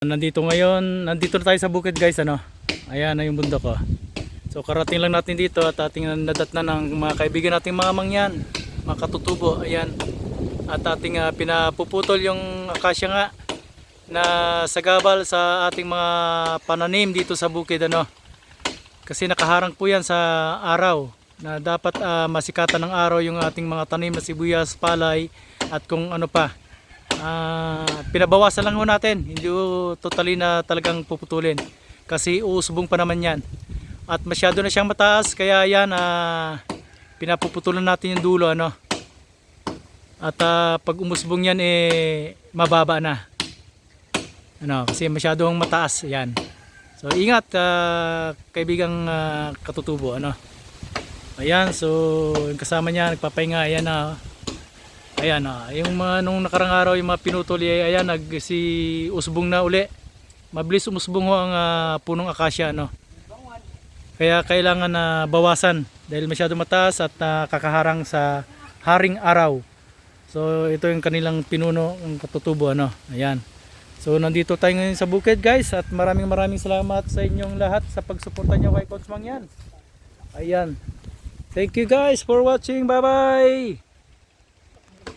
Nandito ngayon, nandito na tayo sa bukid guys ano. Ayan na yung bundok ko. So karating lang natin dito at ating nadatnan ng mga kaibigan nating mga mangyan, mga katutubo. Ayan. At ating ah, pinapuputol yung akasya nga na sagabal sa ating mga pananim dito sa bukid ano. Kasi nakaharang po yan sa araw na dapat ah, masikatan ng araw yung ating mga tanim na sibuyas, palay at kung ano pa. Ah, pinabawasan lang ho natin, hindi totally na talagang puputulin kasi uusbong pa naman yan. At masyado na siyang mataas kaya yan ah, pinapuputulan natin yung dulo ano. At ah, pag umusbong yan eh mababa na. Ano, kasi masyadong mataas yan. So ingat ah, kaibigang ah, katutubo ano. Ayan, so yung kasama niya nagpapahinga, ayan na. Ayan ah, yung mga nung nakarang araw yung mga pinutol ay ayan nag si usbong na uli. Mabilis umusbong ho ang ah, punong akasya no. Kaya kailangan na bawasan dahil masyado mataas at nakakaharang sa haring araw. So ito yung kanilang pinuno ang katutubo ano. Ayan. So nandito tayo ngayon sa bukid guys at maraming maraming salamat sa inyong lahat sa pagsuporta nyo kay Coach Mangyan. Ayan. Thank you guys for watching. Bye bye.